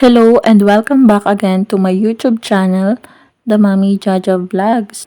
Hello and welcome back again to my YouTube channel, The Mami Jaja Vlogs.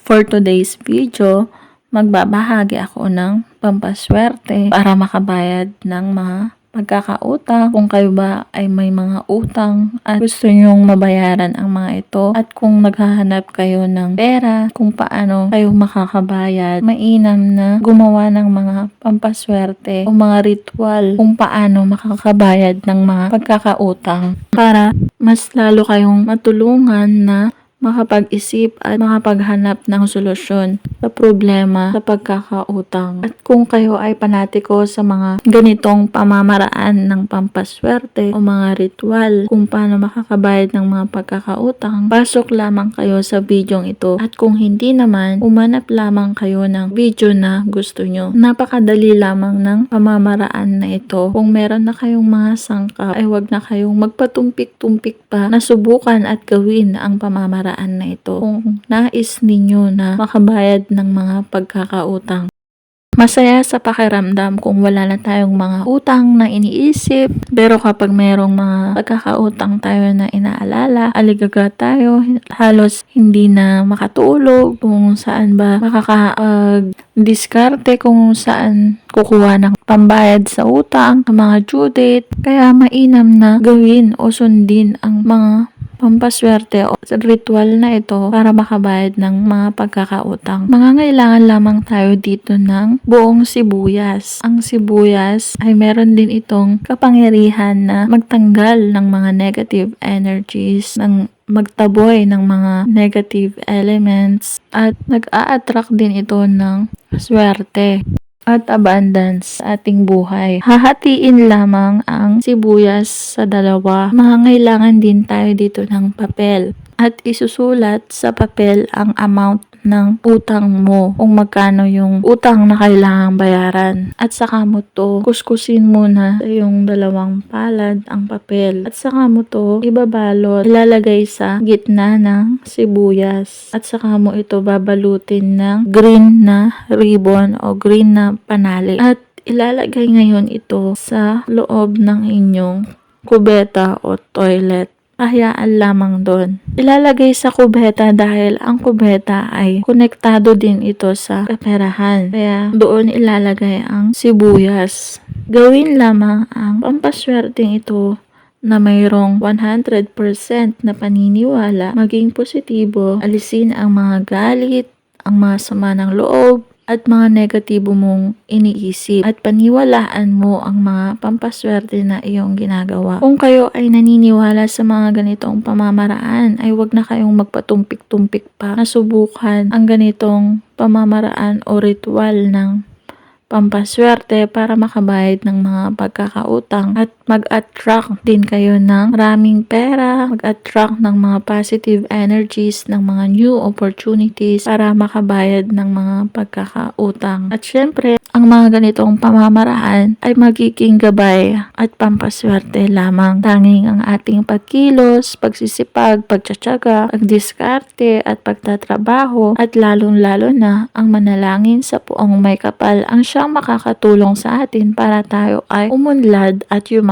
For today's video, magbabahagi ako ng pampaswerte para makabayad ng mga pagkakautang. Kung kayo ba ay may mga utang at gusto nyong mabayaran ang mga ito at kung naghahanap kayo ng pera, kung paano kayo makakabayad, mainam na gumawa ng mga pampaswerte o mga ritual kung paano makakabayad ng mga pagkakautang para mas lalo kayong matulungan na makapag-isip at makapaghanap ng solusyon sa problema sa pagkakautang. At kung kayo ay panatiko sa mga ganitong pamamaraan ng pampaswerte o mga ritual kung paano makakabayad ng mga pagkakautang, pasok lamang kayo sa videong ito. At kung hindi naman, umanap lamang kayo ng video na gusto nyo. Napakadali lamang ng pamamaraan na ito. Kung meron na kayong mga sangka, ay wag na kayong magpatumpik-tumpik pa na subukan at gawin ang pamamaraan na ito. Kung nais ninyo na makabayad ng mga pagkakautang. Masaya sa pakiramdam kung wala na tayong mga utang na iniisip. Pero kapag mayroong mga pagkakautang tayo na inaalala, aligaga tayo, halos hindi na makatulog kung saan ba makaka-diskarte kung saan kukuha ng pambayad sa utang, ang mga due date. Kaya mainam na gawin o sundin ang mga pampaswerte o ritual na ito para makabayad ng mga pagkakautang. Mangangailangan lamang tayo dito ng buong sibuyas. Ang sibuyas ay meron din itong kapangyarihan na magtanggal ng mga negative energies, ng magtaboy ng mga negative elements at nag-a-attract din ito ng swerte at abundance sa ating buhay. Hahatiin lamang ang sibuyas sa dalawa. Mangangailangan din tayo dito ng papel at isusulat sa papel ang amount ng utang mo kung magkano yung utang na kailangang bayaran. At saka mo to, kuskusin muna sa yung dalawang palad ang papel. At saka mo to, ibabalot, ilalagay sa gitna ng sibuyas. At saka mo ito babalutin ng green na ribbon o green na panali. At ilalagay ngayon ito sa loob ng inyong kubeta o toilet kahayaan lamang doon. Ilalagay sa kubeta dahil ang kubeta ay konektado din ito sa kaperahan. Kaya doon ilalagay ang sibuyas. Gawin lamang ang pampaswerteng ito na mayroong 100% na paniniwala, maging positibo, alisin ang mga galit, ang mga sama ng loob, at mga negatibo mong iniisip at paniwalaan mo ang mga pampaswerte na iyong ginagawa. Kung kayo ay naniniwala sa mga ganitong pamamaraan ay wag na kayong magpatumpik-tumpik pa na subukan ang ganitong pamamaraan o ritual ng pampaswerte para makabayad ng mga pagkakautang at mag-attract din kayo ng maraming pera, mag-attract ng mga positive energies, ng mga new opportunities para makabayad ng mga pagkakautang. At syempre, ang mga ganitong pamamaraan ay magiging gabay at pampaswerte lamang. Tanging ang ating pagkilos, pagsisipag, pagtsatsaga, pagdiskarte at pagtatrabaho at lalong-lalo na ang manalangin sa puong may kapal ang siyang makakatulong sa atin para tayo ay umunlad at